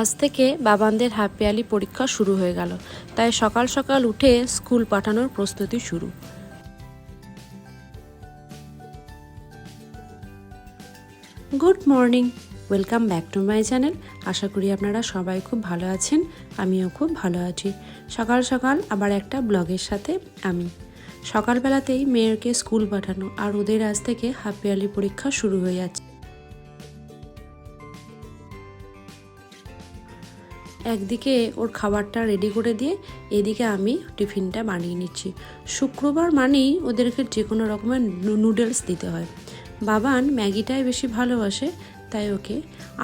আজ থেকে বাবানদের half yearly পরীক্ষা শুরু হয়ে গেল। তাই সকাল সকাল উঠে স্কুল পাঠানোর প্রস্তুতি শুরু। Good morning. Welcome back to my channel. আশা করি আপনারা সবাই খুব ভালো আছেন। আমিও খুব ভালো আছি। সকাল সকাল আবার একটা ব্লগের সাথে আমি। সকালবেলাতেই মেয়েরকে স্কুল পাঠানো আর ওদের আজ থেকে হাফ পরীক্ষা শুরু হয়ে যাচ্ছে। একদিকে ওর খাবারটা রেডি করে দিয়ে এদিকে আমি টিফিনটা বানিয়ে নিচ্ছি। শুক্রবার মানেই ওদেরকে যে কোনো রকমের নুডলস দিতে হয়। বাবান ম্যাগিটাই বেশি ভালোবাসে, তাই ওকে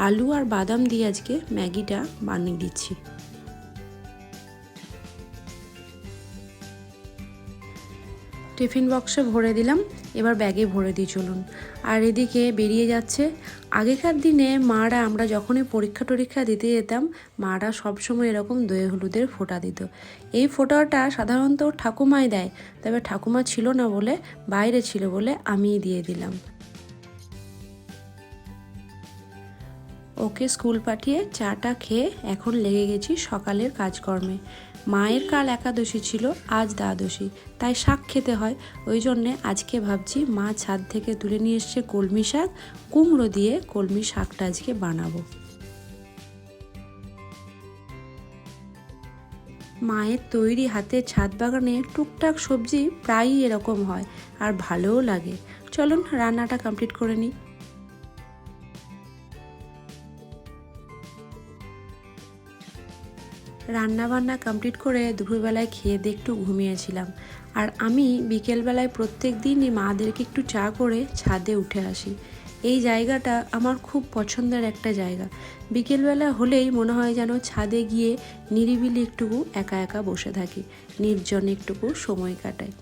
আলু আর বাদাম দিয়ে আজকে ম্যাগিটা বানিয়ে দিচ্ছি। টিফিন বক্সে ভরে দিলাম, এবার ব্যাগে ভরে দিই, চলুন। আর এদিকে বেরিয়ে যাচ্ছে। আগেকার দিনে মারা আমরা যখনই পরীক্ষা টরীক্ষা দিতে যেতাম, মারা সবসময় এরকম দয়ে হলুদের ফোঁটা দিত। এই ফোঁটাটা সাধারণত ঠাকুমাই দেয়, তবে ঠাকুমা ছিল না বলে, বাইরে ছিল বলে আমিই দিয়ে দিলাম। ওকে স্কুল পাঠিয়ে চাটা খেয়ে এখন লেগে গেছি সকালের কাজকর্মে। মায়ের কাল একাদশী ছিল, আজ দ্বাদশী। তাই শাক খেতে হয়। ওই জন্যে আজকে ভাবছি মা ছাদ থেকে তুলে নিয়ে এসছে কলমি শাক, কুমড়ো দিয়ে কলমি শাকটা আজকে বানাবো। মায়ের তৈরি হাতে ছাদ বাগানে টুকটাক সবজি প্রায়ই এরকম হয়, আর ভালোও লাগে। চলুন রান্নাটা কমপ্লিট করে নিই। রান্না বান্না কমপ্লিট করে দুপুরবেলায় খেয়ে দিয়ে একটু ঘুমিয়েছিলাম। আর আমি বিকেলবেলায় প্রত্যেক দিনই মাদেরকে একটু চা করে ছাদে উঠে আসি। এই জায়গাটা আমার খুব পছন্দের একটা জায়গা। বিকেলবেলা হলেই মনে হয় যেন ছাদে গিয়ে নিরিবিলি একটুকু একা একা বসে থাকি, নির্জনে একটুকু সময় কাটাই।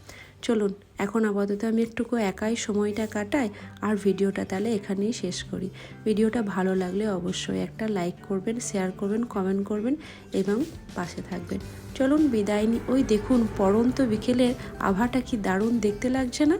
চলুন, এখন আপাতত আমি একটুকু একাই সময়টা কাটাই আর ভিডিওটা তাহলে এখানেই শেষ করি। ভিডিওটা ভালো লাগলে অবশ্যই একটা লাইক করবেন, শেয়ার করবেন, কমেন্ট করবেন এবং পাশে থাকবেন। চলুন বিদায় নি ওই দেখুন পরন্ত বিকেলের আভাটা কি দারুণ দেখতে লাগছে না?